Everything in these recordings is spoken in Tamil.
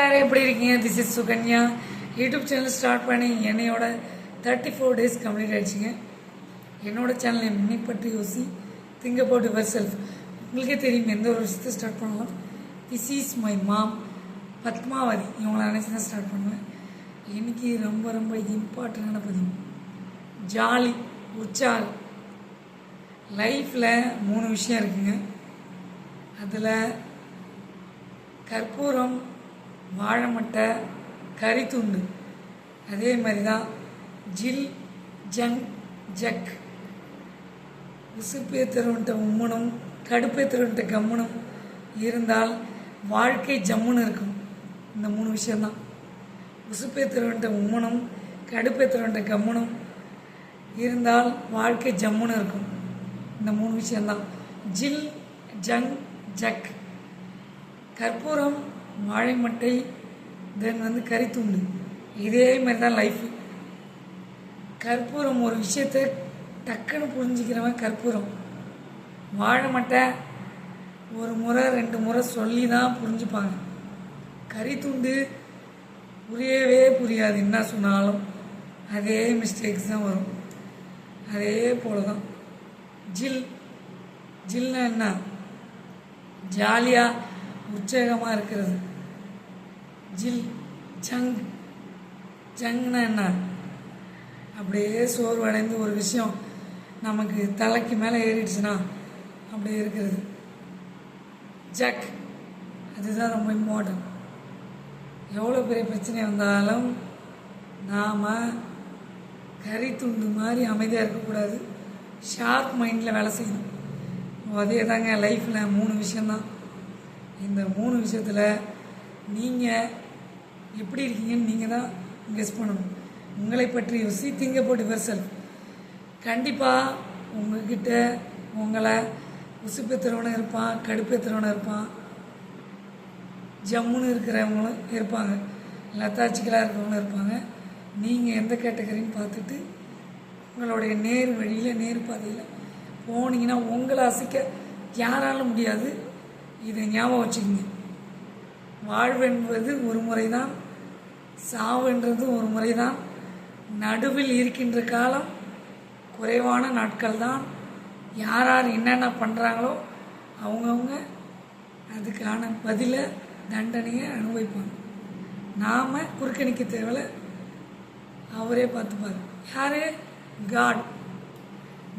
எல்லாரும் எப்படி இருக்கீங்க? This is Sukanya YouTube channel start பண்ணி என்னையோட தேர்ட்டி ஃபோர் டேஸ் கம்ப்ளீட் ஆயிடுச்சுங்க. என்னோட சேனல் என்னை பற்றி யோசி திங்க் அபவுட் யுவர் செல்ஃப் உங்களுக்கே தெரியும் எந்த ஒரு விஷயத்தை ஸ்டார்ட் பண்ணலாம். This is my mom Padmavathi. இவங்களை நினச்சி தான் ஸ்டார்ட் பண்ணுவேன். எனக்கு ரொம்ப ரொம்ப இம்பார்ட்டண்டான பதிவு. ஜாலி உச்சால் லைஃப்பில் மூணு விஷயம் இருக்குங்க. அதில் கற்பூரம் வாழைமட்டை துண்டு அதே மாதிரி தான் ஜில் ஜங் ஜக். உசுப்பேத்தருன்ட்ட உம்மனும் கடுப்பேத்தருன்ட்ட கம்முனும் இருந்தால் வாழ்க்கை ஜம்முன்னு இருக்கும். இந்த மூணு விஷயந்தான் உசுப்பேத்தருன்ட்ட உம்மனும் கடுப்பேத்தருன்ட்ட கம்முனும் இருந்தால் வாழ்க்கை ஜம்முன்னு இருக்கும். இந்த மூணு விஷயந்தான் ஜில் ஜங் ஜக். கற்பூரம் வாழைமட்டை தென் வந்து கறித்துண்டு இதே மாதிரி தான் லைஃப் கற்பூரம் ஒரு விஷயத்தை டக்குன்னு புரிஞ்சுக்கிறவன் கற்பூரம். வாழைமட்டை ஒரு முறை ரெண்டு முறை சொல்லி தான் புரிஞ்சுப்பாங்க கறித்துண்டு புரியவே புரியாது என்ன சொன்னாலும். அதே மிஸ்டேக்ஸ் தான் வரும். அதே போல தான் ஜில் ஜில்னா என்ன? ஜாலியாக உற்சாகமாக இருக்கிறது. ஜில் ஜங் ஜங்னா என்ன? அப்படியே சோர்வடைந்து ஒரு விஷயம் நமக்கு தலைக்கு மேலே ஏறிடுச்சுன்னா அப்படியே இருக்கிறது. ஜக் அதுதான் ரொம்ப இம்பார்ட்டன்ட் எவ்வளோ பெரிய பிரச்சனை வந்தாலும் நாம் கறி துண்டு மாதிரி அமைதியாக இருக்கக்கூடாது. ஷார்ப் மைண்டில் வேலை செய்யணும். அதே தாங்க லைஃப்பில் மூணு விஷயந்தான் இந்த மூணு விஷயத்தில் நீங்கள் எப்படி இருக்கீங்கன்னு நீங்கள் தான் கெஸ் பண்ணணும். உங்களை பற்றி யோசி திங்க போட்டு வெர்சல் கண்டிப்பாக உங்ககிட்ட உங்களை உசுப்பேத்துறவனும் இருப்பான் கடுப்பேத்துறவனும் இருப்பான். ஜம்முன்னு இருக்கிறவங்களும் இருப்பாங்க. லத்தாச்சிக்கலாக இருக்கிறவங்களும் இருப்பாங்க. நீங்கள் எந்த கேட்டகரின்னு பார்த்துட்டு உங்களுடைய நேர் வழியில் நேர் பாதையில் போனீங்கன்னா உங்களை அசைக்க யாராலும் முடியாது. இதை ஞாபகம் வச்சுக்கோங்க. வாழ்வென்பது ஒரு முறை தான் ஒரு முறை தான் நடுவில் இருக்கின்ற காலம் குறைவான நாட்கள் தான் யார் யார் என்னென்ன பண்ணுறாங்களோ அவங்கவுங்க அதுக்கான பதிலை தண்டனையை அனுபவிப்பாங்க. நாம் குறுக்கணிக்க தேவையில்ல அவரே பார்த்துப்பார். யார்? காட்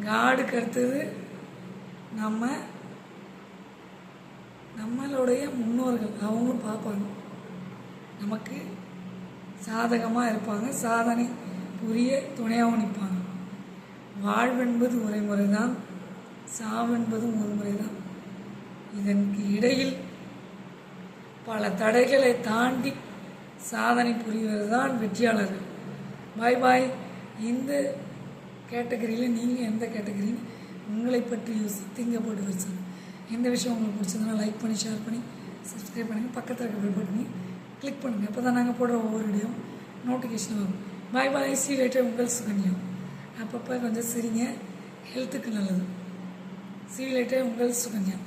காடுக்கு அடுத்தது நம்ம நம்மளுடைய முன்னோர்கள் அவங்களும் பார்ப்பாங்க. நமக்கு சாதகமாக இருப்பாங்க. சாதனை புரிய துணையாகவும் நிற்பாங்க. வாழ்வென்பது ஒரு முறை தான் சாவென்பதும் ஒரு முறை தான் இதற்கு இடையில் பல தடைகளை தாண்டி சாதனை புரிவது தான் வெற்றியாளர்கள். பாய் பாய் இந்த கேட்டகரியில் நீங்கள் எந்த கேட்டகரின்னு உங்களை பற்றி யோசி திங்கப்பட்டு வச்சு எந்த விஷயம் உங்களுக்கு பிடிச்சதுன்னா லைக் பண்ணி ஷேர் பண்ணி சப்ஸ்கிரைப் பண்ணுங்கள் பக்கத்தில் இருக்க பெல் பட்டனி கிளிக் பண்ணுங்கள் அப்போ தான் நாங்கள் போடுற ஒவ்வொரு வீடியோ நோட்டிஃபிகேஷன் வரும். பாய் பாய் சி லேட்டர் உங்கள் சுகன்யா. அப்பப்போ கொஞ்சம் சிரிங்க. ஹெல்த்துக்கு நல்லது. சி லேட்டர் உங்கள் சுகன்யா.